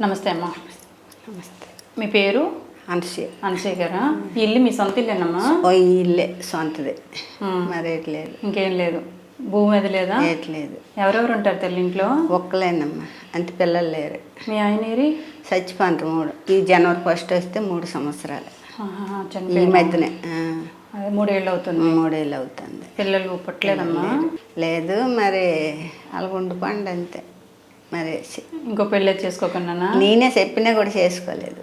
నమస్తే అమ్మా. నమస్తే. మీ పేరు? అనసూయ. అనసూయ గారా? ఈ ఇల్లు మీ సొంత ఇల్లేనమ్మా? ఓ ఈ ఇల్లే సొంతది. ఉమ్. మరి ఏట్లేదు ఇంకేం లేదు. భూమి అది లేదా? ఏట్లేదు ఎవరెవరు ఉంటారు తల్లి ఇంట్లో? ఒక్కలేనమ్మా. అంత పిల్లలు లేరు. మీ ఆయన ఏరి? చచ్చిపోండ్రు మూడు. ఈ జనవరి ఫస్ట్ వస్తే మూడు సంవత్సరాలు. ఈ మధ్యనే మూడేళ్ళు అవుతుంది. మూడేళ్ళు అవుతుంది. పిల్లలు పుట్టలేదమ్మా లేదు మరి అలాగుండు పండు అంతే. మరి ఇంకో పెళ్ళి చేసుకోకున్నానా నేనే చెప్పినా కూడా చేసుకోలేదు.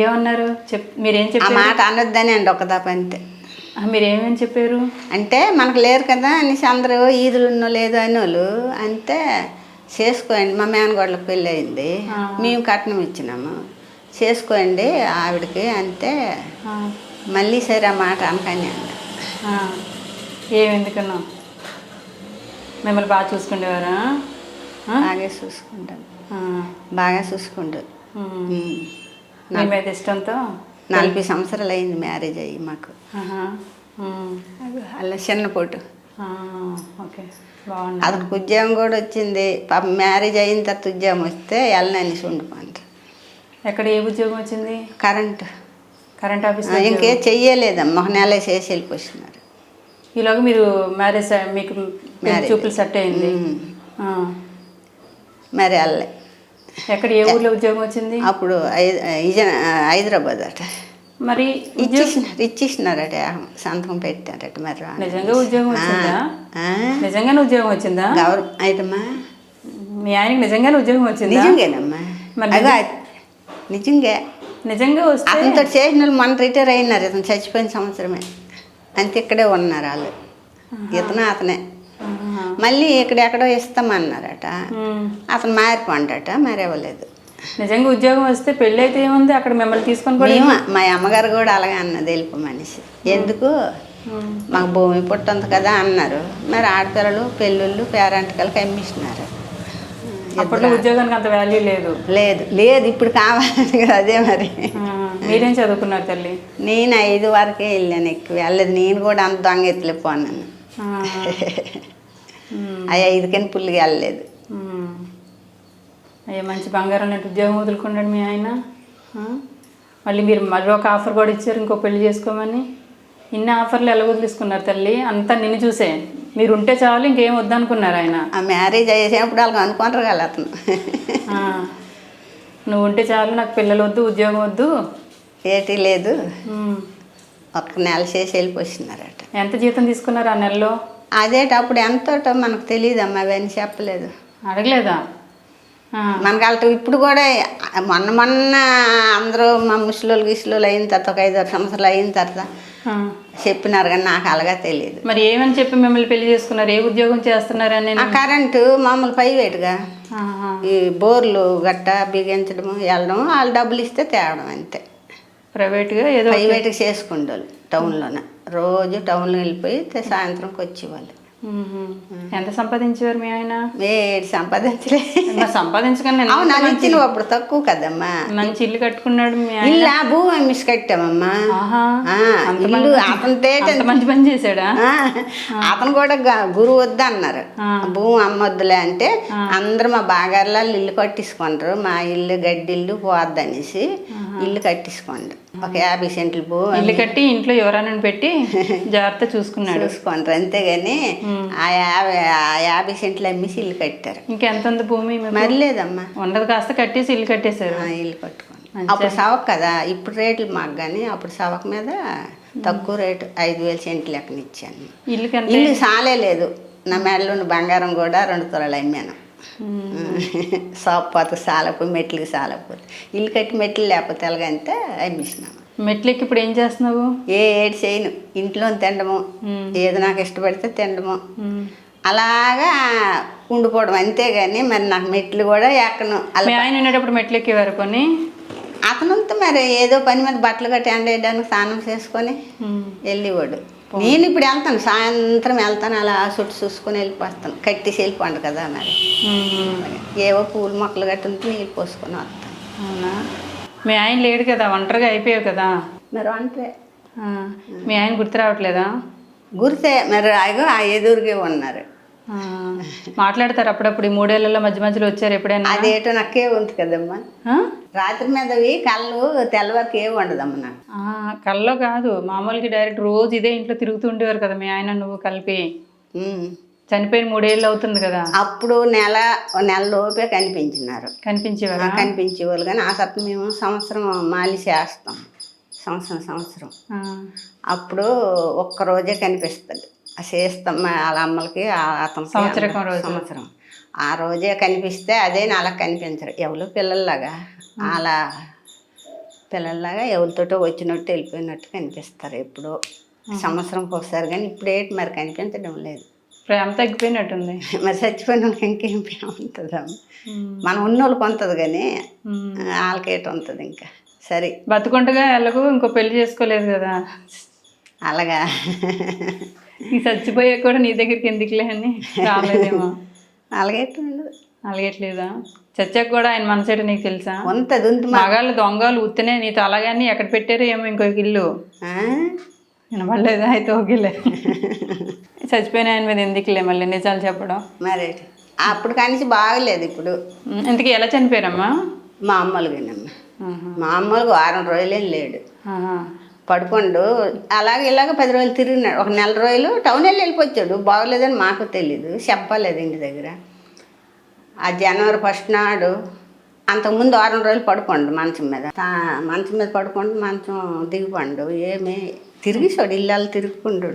ఏమన్నారు? చెప్ మీరేం చెప్పారు? మాట అనొద్దని అండి ఒక దప్ప అంతే. ఆ, మీరేమేం చెప్పారు? అంటే మనకు లేరు కదా అనేసి అందరూ ఈదులు ఉన్నో లేదు అని వాళ్ళు అంతే చేసుకోండి మా మేనగోడలకు పెళ్ళి అయింది. మేము కట్నం ఇచ్చినాము. చేసుకోండి ఆవిడకి అంతే మళ్ళీ సరే ఆ మాట అనకని అండి ఆ, ఏమెందుకన్నా? మిమ్మల్ని బాగా చూసుకునేవారా? బాగా చూసుకుంటాను. ఆ, బాగా. మీ మీద ఇష్టంతో? నలభై సంవత్సరాలు అయింది మ్యారేజ్ అయ్యి మాకు. అలా చిన్నపోటు ఆ, ఓకే. బాగుంది. అతనికి ఉద్యోగం కూడా వచ్చింది. పాప మ్యారేజ్ అయిన తర్వాత ఉద్యోగం వస్తే వెళ్ళనని ఉండిపోండి ఎక్కడ ఏ ఉద్యోగం వచ్చింది? కరెంటు. కరెంట్ ఆఫీస్ ఇంకే చెయ్యలేదమ్మా. ఒక నెల చేసి వెళ్ళిపోతున్నారు. ఈలోగా మీరు మ్యారేజ్ మీకు Marriage. చూపులు సెట్ అయింది. మరి వెళ్ళే ఎక్కడ ఏ ఊర్లో ఉద్యోగం వచ్చింది? అప్పుడు హైదరాబాద్ అట. మరి ఇచ్చేసినారు ఇచ్చేసినారట సంతకం పెట్టారట మరి. నిజంగా ఉద్యోగం వచ్చిందా? నిజంగానే ఉద్యోగం వచ్చిందా? గౌరవ అయితమ్మా. మీ ఆయనకి నిజంగానే ఉద్యోగం వచ్చిందా? నిజంగానమ్మా. మరి నిజంగా. నిజంగా వస్తే అతనితో చేసిన వాళ్ళు మన రిటైర్ అయినారు ఇతను చచ్చిపోయిన సంవత్సరమే. అంతే ఇక్కడే ఉన్నారు వాళ్ళు. ఇతను అతనే. మళ్ళీ ఇక్కడెక్కడో ఇస్తామన్నారట. అతను మారిపోండట మరి ఇవ్వలేదు నిజంగా ఉద్యోగం వస్తే పెళ్ళి అయితే ఏముంది? అక్కడ మిమ్మల్ని తీసుకొని మా అమ్మగారు కూడా అలాగే అన్నది వెళ్ళిపో మనిషి. ఎందుకు. మాకు భూమి పుట్టుంది కదా అన్నారు. మరి ఆడపిల్లలు పెళ్ళిళ్ళు పేరెంట్కలకి అమ్మిస్తున్నారు అప్పట్లో ఉద్యోగానికి అంత వాల్యూ లేదు. లేదు లేదు ఇప్పుడు కావాలి కదా అదే మరి. మీరేం చదువుకున్నారు తల్లి? నేను ఐదు వరకే వెళ్ళాను ఎక్కువ. వెళ్ళలేదు నేను కూడా అంత దొంగ ఎత్తులే అవి ఐదుకని పుల్లికి వెళ్ళలేదు. అయ్యో మంచి బంగారం లాంటి ఉద్యోగం వదులుకున్నాడు మీ ఆయన? మళ్ళీ మీరు మరో ఒక ఆఫర్ కూడా ఇచ్చారు ఇంకో పెళ్ళి చేసుకోమని. ఇన్ని ఆఫర్లు ఎలా వదిలేసుకున్నారు తల్లి? అంతా నిన్ను చూసే. మీరు ఉంటే చాలు ఇంకేం వద్దనుకున్నారు ఆయన. ఆ మ్యారేజ్ అయ్యేసేప్పుడు వాళ్ళకి అనుకుంటారు కదా అతను. నువ్వు ఉంటే చాలు నాకు పిల్లలు వద్దు ఉద్యోగం వద్దు. ఏటీ లేదు. ఒక్క నెల చేసి వెళ్ళిపోతున్నారట. ఎంత జీతం తీసుకున్నారు ఆ నెలలో? అదేటప్పుడు ఎంతటో మనకు తెలియదమ్మా అవన్నీ చెప్పలేదు. అడగలేదా. మనకు వాళ్ళతో ఇప్పుడు కూడా మొన్న మొన్న అందరూ మా ముసలోళ్ళు గిసలోళ్ళు అయిన తర్వాత ఒక ఐదు సంవత్సరాలు అయిన తర్వాత. చెప్పినారు కానీ నాకు అలాగా తెలియదు మరి ఏమని చెప్పి మిమ్మల్ని పెళ్ళి చేసుకున్నారు? ఏ ఉద్యోగం చేస్తున్నారని ఆ కరెంటు మామూలు ప్రైవేట్గా. ఈ బోర్లు గట్ట బిగించడం వెళ్ళడం వాళ్ళు డబ్బులు ఇస్తే తేవడం అంతే. ప్రైవేట్గా ఏదో ప్రైవేట్గా చేసుకుంటారు టౌన్లోనే. రోజు టౌన్లో వెళ్ళిపోయి సాయంత్రంకి వచ్చేవాళ్ళు. ఎంత సంపాదించేవారు మీ ఆయన? ఏడు సంపాదించలే. సంపాదించగానే అవును అది అప్పుడు తక్కువ కదమ్మా. మంచి ఇల్లు కట్టుకున్నాడు ఇల్లు ఆ భూమి అమ్మిసి కట్టామమ్మా. ఇల్లు అతని మంచి పని చేశాడా? అతను కూడా గురువు వద్దు అన్నారు. భూమి అమ్మొద్దులే అంటే అందరూ మా బాగారులో ఇల్లు కట్టించుకుంటారు మా ఇల్లు గడ్డి ఇల్లు పోద్ది అనేసి ఇల్లు కట్టించుకోండి. ఒక యాభై సెంట్లు భూమి ఇల్లు కట్టి ఇంట్లో ఎవరైనా పెట్టి జాగ్రత్త చూసుకున్నాడు. చూసుకుంటారు. అంతేగాని ఆ యాభై ఆ యాభై సెంట్లు అమ్మేసి ఇల్లు కట్టారు. ఇంకెంత ఉంది భూమి? మరి లేదమ్మా. ఉండదు కాస్త కట్టేసి ఇల్లు కట్టేశారు. ఆ, ఇల్లు కట్టుకోండి. అప్పుడు సవక్ కదా ఇప్పుడు రేట్లు మాకు కానీ అప్పుడు సవక్ మీద తక్కువ రేటు ఐదు వేలు సెంట్లు లెక్కన ఇచ్చాను. ఇల్లుకి ఎంత ఇల్లు సాలే లేదు. నా మెడలో బంగారం కూడా రెండు తులాలు అమ్మాను. షాప్ పోతే సాలపోయి మెట్లకి సాలపోతే ఇల్లు కట్టి మెట్లు లేకపోతే ఎలాగంటే అమ్మేసినాము మెట్లెక్కి ఇప్పుడు ఏం చేస్తున్నావు? ఏ ఏడు చేయను. ఇంట్లో తినడము. ఏది నాకు ఇష్టపడితే తినడము. అలాగా ఉండిపోవడం. అంతేగాని మరి నాకు మెట్లు కూడా ఎక్కను. ఆయన ఉండేటప్పుడు మెట్లెక్కేవారు కొన్ని? అతనంతా మరి ఏదో పని మీద బట్టలు కట్టి ఎండేయడానికి స్నానం చేసుకొని. వెళ్ళేవాడు. నేను ఇప్పుడు వెళ్తాను. సాయంత్రం వెళ్తాను. అలా చుట్టూ చూసుకొని వెళ్ళిపోతాను. కట్టేసి వెళ్ళిపోండి కదా మరి. ఏవో పూల మొక్కలు కట్టి ఉంటే నీళ్ళు పోసుకొని వస్తాను. అవునా? మీ ఆయన లేడు కదా. ఒంటరిగా అయిపోయావు కదా. మరి ఆ, మీ ఆయన గుర్తు రావట్లేదా? గుర్తే. మరి అగో ఆ ఎదురుగే ఉన్నారు. మాట్లాడతారు అప్పుడప్పుడు ఈ మూడేళ్ళలో మధ్య మధ్యలో వచ్చారు ఎప్పుడైనా? అదేటో నాకే ఉంది కదమ్మా? రాత్రి మీదవి కళ్ళు తెల్లవారికి ఏమి ఉండదమ్మా నాకు. కాదు. మామూలుగా డైరెక్ట్ రోజు ఇదే ఇంట్లో తిరుగుతూ ఉండేవారు కదా మీ ఆయన నువ్వు కలిపి. చనిపోయిన మూడేళ్ళు అవుతుంది కదా. అప్పుడు నెల నెల లోపే కనిపించినారు. కనిపించేవారా? కనిపించేవాళ్ళు కానీ ఆ సత్తు మేము సంవత్సరం మాలి చేస్తాం. సంవత్సరం సంవత్సరం. అప్పుడు ఒక్క రోజే కనిపిస్తుంది. చేస్తాం వాళ్ళ అమ్మలకి రోజు. సంవత్సరం. ఆ రోజే కనిపిస్తే అదే నాలా కనిపించరు. ఎవరు పిల్లల్లాగా అలా పిల్లల్లాగా ఎవరితోటో వచ్చినట్టు వెళ్ళిపోయినట్టు కనిపిస్తారు ఎప్పుడో. సంవత్సరంకి ఒకసారి కానీ ఇప్పుడు ఏంటి మరి కనిపించడం లేదు. ప్రేమ తగ్గిపోయినట్టుంది. మరి చచ్చిపోయిన వాళ్ళకి ఇంకేం ప్రేమ ఉంటుందా? మనం ఉన్నోళ్ళకి ఉంటుంది కానీ. వాళ్ళకేట ఉంటుంది ఇంకా. సరే. బతుకుండగా ఎలాగో ఇంకో పెళ్ళి చేసుకోలేదు కదా. అలాగా. ఈ చచ్చిపోయా కూడా నీ దగ్గరికి ఎందుకులే అని రాలేదేమో. అలాగేట ఉండదు అలగట్లేదా? చచ్చాక కూడా ఆయన మనసేట నీకు తెలుసా? ఉంటుంది మగాళ్ళు దొంగలు ఉత్తనే నీతో అలాగని ఎక్కడ పెట్టారో ఏమో ఇంకొక ఇల్లు. ఆ? వినపడలేదా అయితే ఓకేలే చచ్చిపోయిన ఆయన మీద ఎందుకులే మళ్ళీ నిజాలు చెప్పడం? మరి అప్పుడు కానీ బాగలేదు ఇప్పుడు. ఇంతకీ ఎలా చనిపోయారమ్మా? మా అమ్మలుగానమ్మా. మా అమ్మలకు వారం రోజులేం లేడు. పడుకోండు. అలాగే ఇలాగ పది రోజులు తిరిగినాడు. ఒక నెల రోజులు టౌన్ వెళ్ళి వెళ్ళిపోయాడు. బాగోలేదని మాకు తెలీదు. చెప్పలేదు ఇంటి దగ్గర. ఆ జనవరి ఫస్ట్ నాడు అంతకుముందు వారం రోజులు పడుకోండు మంచం మీద. మంచం మీద పడుకోండి మంచం దిగిపండు. ఏమి తిరిగి చూడు ఇల్లాలు తిరుగుకుండు.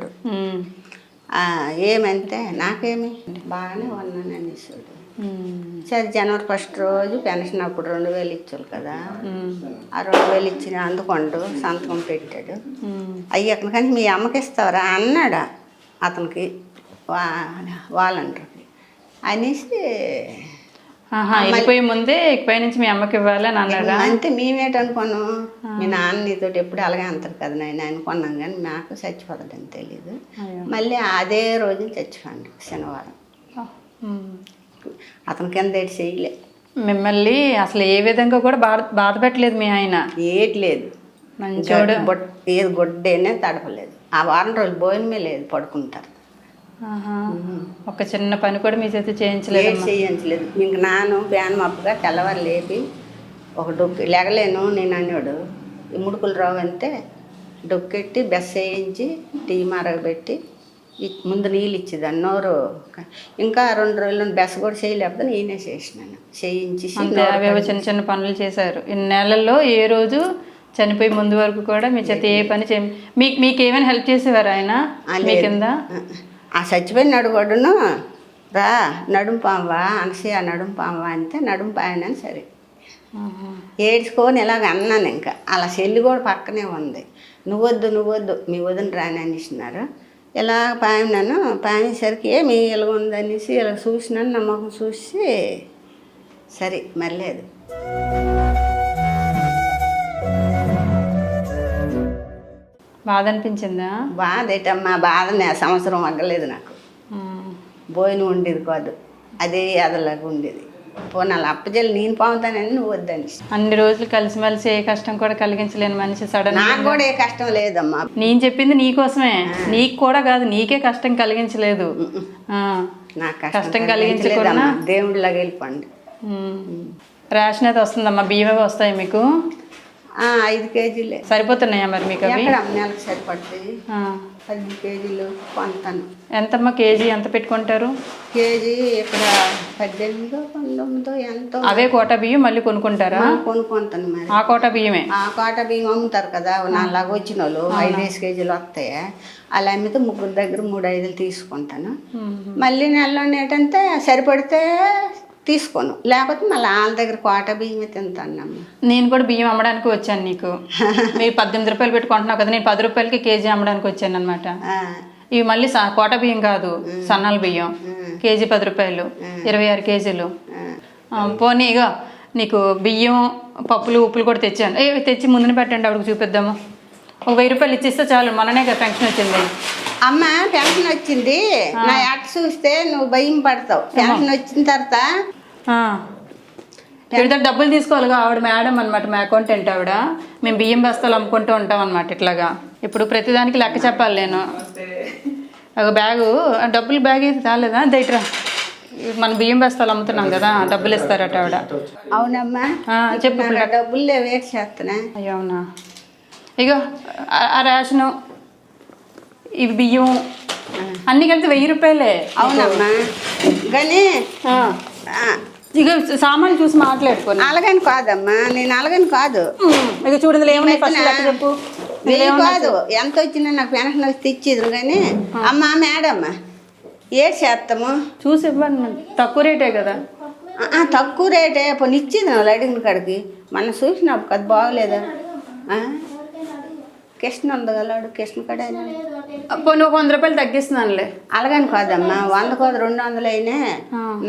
ఏమంటే నాకేమి? బాగానే ఉన్నాను అనేసాడు. సరే జనవరి ఫస్ట్ రోజు పెన్షన్ అప్పుడు రెండు వేలు ఇచ్చారు కదా. ఆ రెండు వేలు ఇచ్చిన అందుకోండు సంతకం పెట్టాడు ఉమ్. అయ్యి కానీ మీ అమ్మకి ఇస్తావరా అన్నాడా అతనికి వా వాళ్ళంటారు అనేసి వెళ్ళిపోయే ముందే ఇకపై నుంచి మీ అమ్మకి ఇవ్వాలి అని అన్నాడా అంటే మేమేటనుకున్నాం మీ నాన్న నీతో ఎప్పుడు అలాగే అంటారు కదా నేను అనుకున్నాం కానీ నాకు చచ్చిపోతుందని తెలీదు అయ్యో. మళ్ళీ అదే రోజు చచ్చిపోండి శనివారం. అతని కింద ఏడు చేయలే. మిమ్మల్ని అసలు ఏ విధంగా కూడా బాధ బాధ పెట్టలేదు మీ ఆయన? ఏటి లేదు. మంచోడు. బొట్ ఏది గొడ్డేనే తడపలేదు. ఆ వారం రోజులు భోజనమే లేదు పడుకుంటారు. ఒక చిన్న పని కూడా మీ చేతి చేయించలేదు చేయించలేదు. ఇంక నాను ప్యాన్ మప్పుగా తెల్లవారు లేపి ఒక డొక్కి లెగలేను నేను అన్నాడు. ఈ ముడుకులు రావు అంటే డొక్కెట్టి బెస్ వేయించి టీ మరగబెట్టి ముందు నీళ్ళు ఇచ్చేది నోరు ఇంకా రెండు రోజులు బెస్ కూడా చేయలేకపోతే నేనే చేసినాను. చేయించి అవేవో చిన్న చిన్న పనులు చేశారు. ఇన్ని నెలల్లో ఏ రోజు చనిపోయి ముందు వరకు కూడా మీ చేత ఏ పని చే మీకు మీకు ఏమైనా హెల్ప్ చేసేవారు ఆయన? మీ కింద? ఆ చచ్చిపోయిన నడుగొడును రా నడుము పాంవా అనసూయ నడుము పాంవా అంటే నడుము పాయనని సరే. ఏడ్చుకొని ఇలాగ అన్నాను ఇంకా. అలా చెల్లి కూడా పక్కనే ఉంది. నువ్వొద్దు నువ్వొద్దు మీ వదిన రాని అనేసినారు ఇలా పాయినాను పాయేసరికి ఏమి ఇలాగ ఉందనేసి ఇలా చూసినాను నా ముఖం చూసి సరే మర్లేదు బాధ అనిపించిందా బాధ ఏంటమ్మా బాధ నా సంవత్సరం అగ్గలేదు నాకు. భోజనం ఉండేది కాదు అదే అదలాగా ఉండేది. పోనీ అలా అప్పజల్లి నేను పాముతానని నువ్వు వద్దని. అన్ని రోజులు కలిసిమెలిసి ఏ కష్టం కూడా కలిగించలేని మనిషి సడన్ నాకు కూడా ఏ కష్టం లేదమ్మా. నేను చెప్పింది నీకోసమే. నీకు కూడా కాదు నీకే కష్టం కలిగించలేదు. నాకు కష్టం? కలిగించలేదమ్మా. దేవుడిలాగా వెళ్ళిపోండి. రేషన్ అయితే వస్తుందమ్మా బియ్యం అవి వస్తాయి మీకు. ఐదు కేజీలే. సరిపోతున్నాయా మరి మీకు అవి? ఎక్కడ నెలకు సరిపడుతుంది. పది కేజీలు కొంటాను ఎంతమ్మా కేజీ? ఎంత పెట్టుకుంటారు? కేజీ ఇక్కడ పద్దెనిమిదో పంతొమ్మిదో ఎంతో. అవే కోట బియ్యం మళ్ళీ కొనుక్కుంటారా? కొనుక్కుంటాను మరి. ఆ కోట బియ్యమే? ఆ కోట బియ్యం అమ్ముతారు కదా నాలాగా వచ్చిన వాళ్ళు ఐదేసి కేజీలు వస్తాయి. అలా అమ్మితే ముగ్గురు దగ్గర మూడు ఐదులు తీసుకుంటాను. మళ్ళీ నెలలో ఏంటంటే సరిపడితే తీసుకోను. లేకపోతే మళ్ళీ వాళ్ళ దగ్గర కోట బియ్యమే తింటానమ్మా. నేను కూడా బియ్యం అమ్మడానికి వచ్చాను నీకు. మీరు పద్దెనిమిది రూపాయలు పెట్టుకుంటున్నావు కదా నేను పది రూపాయలకి కేజీ అమ్మడానికి వచ్చాను అనమాట ఇవి మళ్ళీ కోట బియ్యం కాదు సన్నాల బియ్యం. కేజీ పది రూపాయలు ఇరవై ఆరు కేజీలు. ఆ, పోనీ ఇగో నీకు బియ్యం పప్పులు ఉప్పులు కూడా తెచ్చాను. ఏ తెచ్చి ముందున పెట్టండి ఆవిడకి చూపిద్దాము. ఒక వెయ్యి రూపాయలు ఇచ్చిస్తే చాలు మననే కదా పెన్షన్ వచ్చింది. అమ్మ పెన్షన్ వచ్చింది. నా అట్ట చూస్తే నువ్వు భయం పడతావు. పెన్షన్ వచ్చిన తర్వాత డబ్బులు తీసుకోవాలిగా ఆవిడ మేడం అనమాట మా అకౌంటెంట్ ఆవిడ. మేము బియ్యం బస్తాలు అమ్ముకుంటూ ఉంటాం అనమాట ఇట్లాగా. ఇప్పుడు ప్రతిదానికి లెక్క చెప్పాలి నేను. ఒక బ్యాగు ఆ డబ్బులు బ్యాగ్ అయితే తాలేదా దయట్రా మన బియ్యం బస్తాలు అమ్ముతున్నాం కదా డబ్బులు ఇస్తారట ఆవిడ. అవునమ్మా. చెప్పు డబ్బులు లేవు చేస్తున్నా. అయ్యో అవునా? ఇగో ఆ- రేషను ఇవి బియ్యం అన్నీ కలిపి వెయ్యి రూపాయలే. అవునమ్మా. కానీ ఇక సామాన్లు చూసి మాట్లాడుకోండి. అలాగని కాదమ్మా నేను అలాగని కాదు. ఇక చూడండి ఫస్ట్ చెప్పు. వెయ్యి కాదు. ఎంత వచ్చినా నాకు వెనక వస్తే ఇచ్చేది కానీ అమ్మా మేడం ఏ చేస్తాము చూసి ఇవ్వండి తక్కువ రేటే కదా. తక్కువ రేటే పోనీ ఇచ్చేది అడిగిన కాడికి. మన చూసినప్పుడు కదా బాగోలేదా? కృష్ణ ఉంది గలాడు కృష్ణ కడ పోనీ ఒక వంద రూపాయలు తగ్గిస్తున్నానులే. అలాగని కాదమ్మా వంద కాదు రెండు వందలు అయినా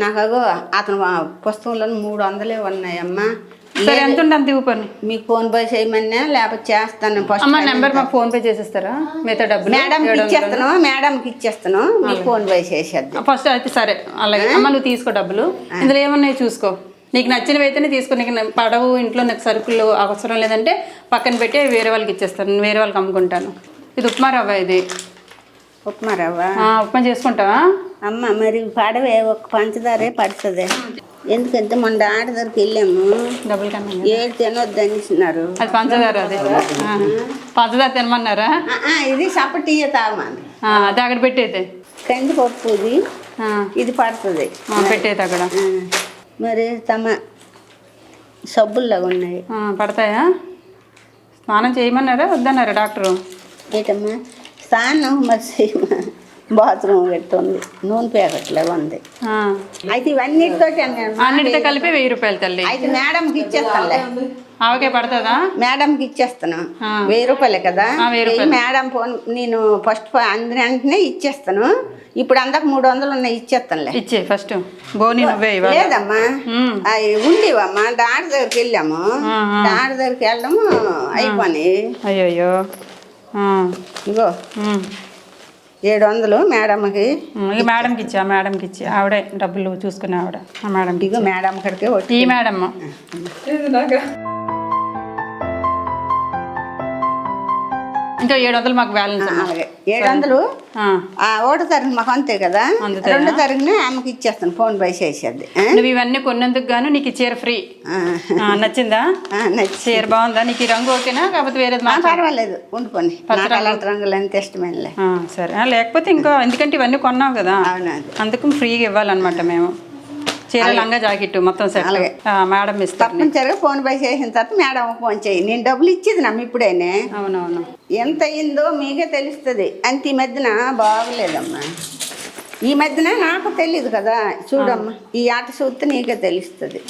నాకు అగో అతను పుస్తకంలో మూడు వందలే ఉన్నాయమ్మా. సరే ఎంత ఉంటే అంత ఇవ్వని మీకు ఫోన్ పే చేయమన్నా లేకపోతే చేస్తాను. అమ్మ నెంబర్ మాకు ఫోన్ పే చేసేస్తారా? మిగతా డబ్బులు? మేడంకి ఇచ్చేస్తాను మేడంకి ఇచ్చేస్తాను. మీకు ఫోన్ పే చేసేద్ది. ఫస్ట్ అయితే సరే అలాగే. అమ్మ నువ్వు తీసుకో డబ్బులు. ఇందులో ఏమన్నాయి చూసుకో. నీకు నచ్చినవి అయితేనే తీసుకో. నీకు పడవు ఇంట్లో నాకు సరుకులు అవసరం లేదంటే పక్కన పెట్టి వేరే వాళ్ళకి ఇచ్చేస్తాను. నేను వేరే వాళ్ళకి అమ్ముకుంటాను. ఇది ఉప్మా రవ్వ ఇది. ఉప్మా రవ్వ? ఉప్మా చేసుకుంటావా? అమ్మ మరి పడవే ఒక పంచదారే పడుతుంది. ఎందుకంటే మొన్న ఆడ దగ్గరికి వెళ్ళాము? కన్నా ఏడు తినొద్దు అనేసినారు. అది పంచదార అది. పంచదార తినమన్నారా? ఇది సపటి తాగమని అది అక్కడ పెట్టేది కంది పప్పు ఇది ఇది పడుతుంది. పెట్టేది అక్కడ. మరి తమ సబ్బుల్లాగా ఉన్నాయి. పడతాయా? స్నానం చేయమన్నారా? వద్దన్నారా డాక్టరు? ఏంటమ్మా? స్నానం మరి చేయమా? బాత్రూమ్ పెడుతుంది. నూనె ప్యాకెట్లాగా ఉంది. అయితే ఇవన్నిటితో నేను అన్నిటితో కలిపి వెయ్యి రూపాయలు తల్లి. అయితే మేడంకి ఇచ్చేస్తానులే. ఆవకే పడుతుందా? మేడంకి ఇచ్చేస్తాను. వెయ్యి రూపాయలే కదా. మేడం ఫోన్ నేను ఫస్ట్ అందిన వెంటనే ఇచ్చేస్తాను. ఇప్పుడు అందక మూడు వందలు ఉన్నాయి ఇచ్చేస్తానులే. ఇచ్చే ఫస్ట్. నువ్వే లేదమ్మా. అవి ఉండేవమ్మా. డాక్టర్ దగ్గరికి వెళ్ళాము. డాక్టర్ దగ్గరికి వెళ్ళడము అయిపోయి అయ్యయ్యో. ఆ. ఇగో. ఏడు వందలు మేడంకి ఇక మేడంకి ఇచ్చా మేడంకి ఇచ్చి. ఆవిడే డబ్బులు చూసుకునే ఆవిడ ఆ మేడంకి ఇగో మేడం కడికే ఈ మేడమ్ ఇంకా ఏడు వందలు మాకు బ్యాలెన్స్. అలాగే. ఏడు వందలు ఒకటో తారీఖు మాకు అంతే కదా? రెండో తారీఖున ఆమెకి ఇచ్చేస్తాను ఫోన్ పే చేసేది? నువ్వు ఇవన్నీ కొన్నందుకు గాను నీకు చీర ఫ్రీ నచ్చిందా? చీర బాగుందా? నీకు ఈ రంగు ఓకేనా? కాకపోతే వేరేది? పర్వాలేదు నాకు అలాంటి రంగులు అంత ఇష్టమేలే ఆ సరే. లేకపోతే ఇంకా ఎందుకంటే ఇవన్నీ కొన్నావు కదా అందుకు ఫ్రీగా ఇవ్వాలన్నమాట మేము. చీర లంగా జాకెట్ మొత్తం సెట్. మేడం ఇస్తారు తప్పనిసరిగా ఫోన్ పే చేసిన తర్వాత మేడం ఫోన్ చేయి. నేను డబ్బులు ఇచ్చేది నమ్మ ఇప్పుడేనే. అవునవును. ఎంత అయిందో మీకే తెలుస్తుంది. అంత ఈ మధ్యన బాగలేదమ్మా. ఈ మధ్యన నాకు తెలియదు కదా. చూడమ్మా. ఈ ఆట చూస్తే నీకే తెలుస్తుంది.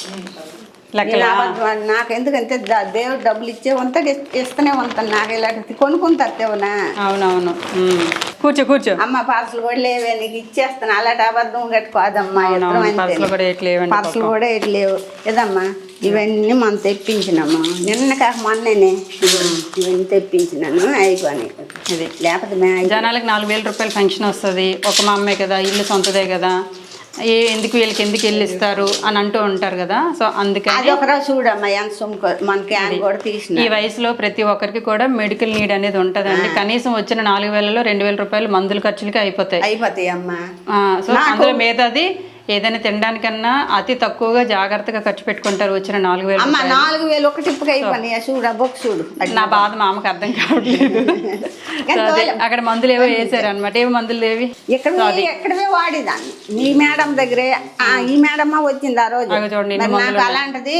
నాకు ఎందుకంటే దేవుడు డబ్బులు ఇచ్చే ఉంటాడు ఇస్తూనే ఉంటాను. నాకు ఇలాంటి కొనుక్కుంటా తేవనా అవునవును. కూర్చో కూర్చో. అమ్మ పార్సల్ కూడా లేవే నీకు ఇచ్చేస్తాను. అలాంటి అబద్ధం గట్టి కాదమ్మా ఇద్దరం అవునవును అంతే. పర్సులు కూడా లేవండి పార్సల్ కూడా ఇదమ్మా ఇవన్నీ మనం తెప్పించినాము? నిన్న కాక మొన్ననే. ఇవన్నీ తెప్పించినాను. అయిపోయి ఇది లేకపోతే జనాలకు నాలుగు వేల రూపాయలు ఫంక్షన్ వస్తుంది. ఒక మా అమ్మే కదా ఇల్లు సొంతదే కదా. ఏ ఎందుకు వీళ్ళకి ఎందుకు ఇస్తారు అని అంటూ ఉంటారు కదా. సో అందుకని అది ఒకరోజు చూడమ్మా ఎంత సొమ్ము మన క్యాన్ కూడా తీసిన ఈ వయసులో ప్రతి ఒక్కరికి కూడా మెడికల్ నీడ్ అనేది ఉంటుందండి. కనీసం వచ్చిన నాలుగు వేలలో రెండు వేల రూపాయలు మందుల ఖర్చులకి అయిపోతాయి. అయిపోతాయి అమ్మా సో అందులో మీదది ఏదైనా తినడానికన్నా అతి తక్కువగా జాగ్రత్తగా ఖర్చు పెట్టుకుంటారు వచ్చిన నాలుగు వేలు అమ్మ నాలుగు వేలు ఒక టిప్పుకి అయిపోయినాయి చూడు నా బాధ మా అమ్మకి అర్థం కావట్లేదు. అక్కడ మందులు ఏవో వేసారు అనమాట ఏవి మందులు ఏవి ఎక్కడ ఎక్కడవే వాడేదాన్ని. మీ మేడం దగ్గరే ఆ ఈ మేడమ్మ వచ్చింది ఆ రోజు. చూడండి, నాకు అలాంటిది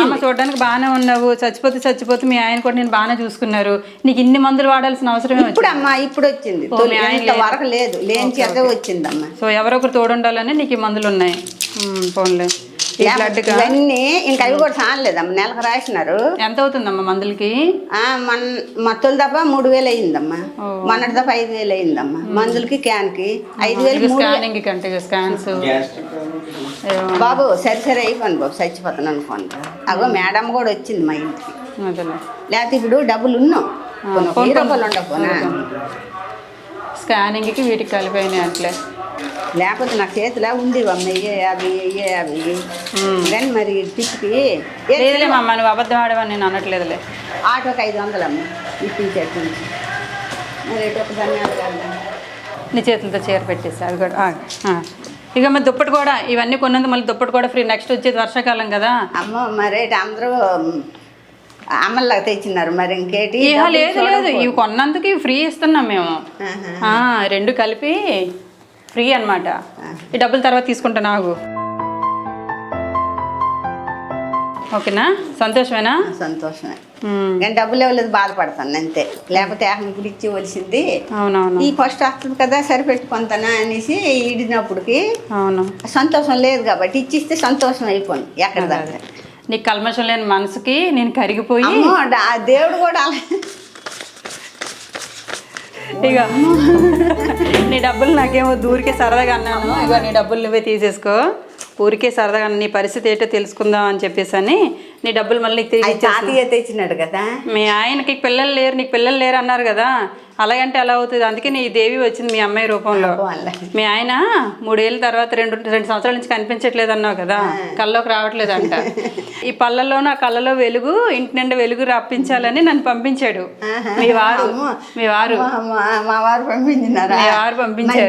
అమ్మ చూడడానికి బాగానే ఉన్నావు. చచ్చిపోతే చచ్చిపోతే మీ ఆయన కూడా నేను బాగానే చూసుకున్నారు. నీకు ఇన్ని మందులు వాడాల్సిన అవసరమే ఇప్పుడు అమ్మా ఇప్పుడు వచ్చింది. వరకు లేదు. లేని చేత వచ్చిందమ్మా. సో ఎవరో ఒకరు తోడుండాలని నీకు ఈ మందులు ఉన్నాయి. పోన్లే. ఇవన్నీ ఇంకా అవి కూడా చాలేదమ్మా నెలకు రాసినారు. ఎంత అవుతుందమ్మా మందులకి? మన మా తొలి దఫా మూడు వేలు అయిందమ్మా. మొన్నటి దఫా ఐదు వేలు అయిందమ్మా. మందులకి క్యాన్కి ఐదు వేలు స్కానింగ్ కంటే స్కాన్స్ బాబు సరే సరే అయిపోయింది బాబు చచ్చిపోతాను అనుకోండి అగో మేడం కూడా వచ్చింది మా ఇంటికి. లేకపోతే ఇప్పుడు డబ్బులు ఉన్నాం రూపాయలు ఉండకపోనా? స్కానింగ్కి వీటికి కలిపోయినాయి అట్లే. లేకపోతే నా చేతిలో ఉంది అమ్మ ఏ అవి ఏ అవి. కానీ మరి టిప్కి ఏ లేదులే మా అమ్మ నువ్వు అబద్ధం ఆడవని నేను అనట్లేదులే. ఆటోకి ఐదు వందలు అమ్మ ఇప్పించేటి నుంచి మరి ఒక ధన్యాలు కాదు నీ చేతులతో చీర పెట్టేసి అవి కూడా. ఇక మరి దుప్పటి కూడా ఇవన్నీ కొన్నందుకు మళ్ళీ దుప్పటి కూడా ఫ్రీ. నెక్స్ట్ వచ్చేది వర్షాకాలం కదా. అమ్మ మరేటి అందరూ అమ్మల్లాగా తెచ్చినారు మరి ఇంకేటి? లేదు లేదు. ఇవి కొన్నందుకు ఇవి ఫ్రీ ఇస్తున్నాం మేము. రెండు కలిపి ఫ్రీ అన్నమాట. ఈ డబ్బులు తర్వాత తీసుకుంటా నాకు ఓకేనా? సంతోషమేనా? సంతోషమే. కానీ డబ్బులు ఇవ్వలేదు బాధపడతాను అంతే. లేకపోతే ఆమె ఇప్పుడు ఇచ్చి వలిసింది అవునవును. ఈ ఫస్ట్ వస్తుంది కదా సరిపెట్టుకుంటానా అనేసి ఇడినప్పటికి అవును. సంతోషం లేదు కాబట్టి ఇచ్చిస్తే సంతోషం అయిపోయింది ఎక్కడ దాకా. నీకు కల్మషం లేని మనసుకి నేను కరిగిపోయి దేవుడు కూడా అలా ఇక నీ డబ్బులు నాకేమో దూరికే సరదాగా అన్నాను. ఇక నీ డబ్బులు నువ్వే తీసేసుకో. ఊరికే సరదాగా నీ పరిస్థితి ఏంటో తెలుసుకుందాం అని చెప్పేసి అని నీ డబ్బులు మళ్ళీ తిరిగి. తాతయ్య తెచ్చినాడు కదా? మీ ఆయనకి పిల్లలు లేరు నీకు పిల్లలు లేరు అన్నారు కదా. అలాగంటే అలా అవుతుంది. అందుకే నీ దేవి వచ్చింది మీ అమ్మాయి రూపంలో. మీ ఆయన మూడేళ్ళ తర్వాత రెండు రెండు సంవత్సరాల నుంచి కనిపించట్లేదు అన్నావు కదా కల్లోకి రావట్లేదంట. ఈ పళ్ళల్లోనూ ఆ కళ్ళలో వెలుగు ఇంటి నిండా వెలుగు రప్పించాలని నన్ను పంపించాడు. మీ వారు మీ వారు. మా- వారు పంపించినారా? మీ వారు పంపించారు.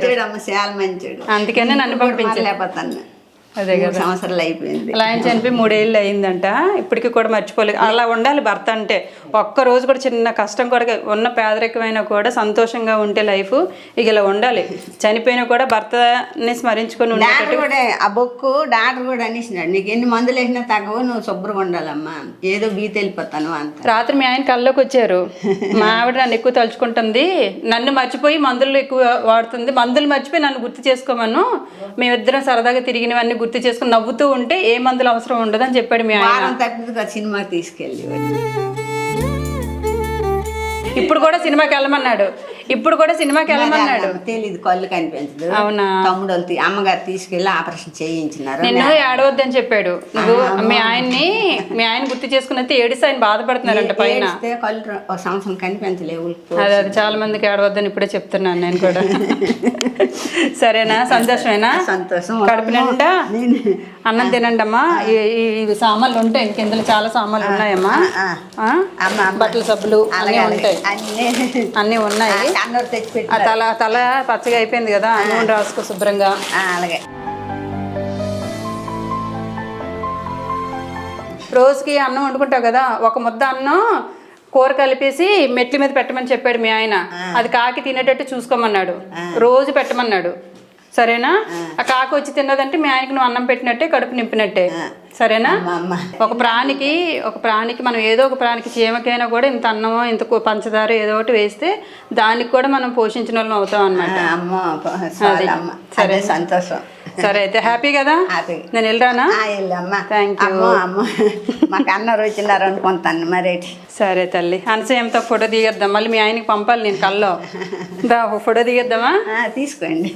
అందుకనే నన్ను పంపించాడు లేకపోతాను. అదే మూడు సంవత్సరాలు అయిపోయింది. అలా ఆయన చనిపోయి మూడేళ్ళు అయిందంట. ఇప్పటికీ కూడా మర్చిపోలేదు. అలా ఉండాలి భర్త అంటే. ఒక్క రోజు కూడా చిన్న కష్టం కూడా ఉన్న పేదరికమైనా కూడా సంతోషంగా ఉంటే లైఫ్ ఇక ఇలా ఉండాలి. చనిపోయినా కూడా భర్తని స్మరించుకొని ఉండే డాక్టర్ కూడా ఆ బొక్కు డాక్టర్ కూడా అనేసినాడు. నీకు ఎన్ని మందులు వేసినా తగ్గవు నువ్వు శుభ్రంగా ఉండాలమ్మా. ఏదో బీత వెళ్ళిపోతాను అంత రాత్రి మీ ఆయన కల్లోకి వచ్చారు. మా ఆవిడ నన్ను ఎక్కువ తలుచుకుంటుంది. నన్ను మర్చిపోయి మందులు ఎక్కువ వాడుతుంది. మందులు మర్చిపోయి నన్ను గుర్తు చేసుకోమను. మేమిద్దరం సరదాగా తిరిగినవన్నీ గుర్తు చేసుకుని నవ్వుతూ ఉంటే ఏ మందులు అవసరం ఉండదు అని చెప్పాడు మీ ఆయన. వారం తప్పిదిగా సినిమాకి తీసుకెళ్ళి ఇప్పుడు కూడా సినిమాకి వెళ్ళమన్నాడు. ఇప్పుడు కూడా సినిమాకి వెళ్ళమన్నాడు. తెలీదు కళ్ళు కనిపించదు. అవునా? తమ్ముడు అమ్మగారు తీసుకెళ్ళి ఆపరేషన్ చేయించినారు. నిన్ను ఏడవద్దని చెప్పాడు. నువ్వు మీ ఆయన్ని మీ ఆయన గుర్తు చేసుకున్నైతే ఏడిస్తే ఆయన బాధపడుతున్నారంట పైన. కళ్ళు సంవత్సరం కనిపించలేవు అదే అది చాలా మందికి ఏడవద్దని ఇప్పుడే చెప్తున్నాను నేను కూడా. సరేనా? సంతోషమేనా? సంతోషం. కడుపు నిండా అన్నం తినండి అమ్మా ఈ ఇవి సామాన్లు ఉంటాయి ఇంకెందులో చాలా సామాన్లు ఉన్నాయమ్మా. బట్టల సబ్బులు అన్నీ. ఉంటాయి. అన్నీ. ఉన్నాయి. తల తల పచ్చగా అయిపోయింది కదా నూనె రాసుకో శుభ్రంగా. అలాగే. రోజుకి అన్నం వండుకుంటావు కదా ఒక ముద్ద అన్నం కూర కలిపేసి మెట్ల మీద పెట్టమని చెప్పాడు మీ ఆయన. అది కాకి తినేటట్టు చూసుకోమన్నాడు. రోజు పెట్టమన్నాడు. సరేనా? ఆ. కాకి వచ్చి తిన్నదంటే మీ ఆయనకి నువ్వు అన్నం పెట్టినట్టే కడుపు నింపినట్టే. సరేనా? ఒక ప్రాణికి ఒక ప్రాణికి మనం ఏదో ఒక ప్రాణికి చీమకైనా కూడా ఇంత అన్నమో ఇంత పంచదార ఏదో ఒకటి వేస్తే దానికి కూడా మనం పోషించిన వాళ్ళం అవుతాం అమ్మ సరే సంతోషం. సరే అయితే హ్యాపీ కదా. నేను వెళ్ళరానా. అమ్మ. అమ్మ మాకు అన్నారు వచ్చినారు అనుకుంటాను మరేటి సరే తల్లి. అనసూయంతో ఫోటో దిగేద్దాం మళ్ళీ మీ ఆయనకి పంపాలి నేను కల్లో. దా ఫోటో దిగేద్దామా తీసుకోండి.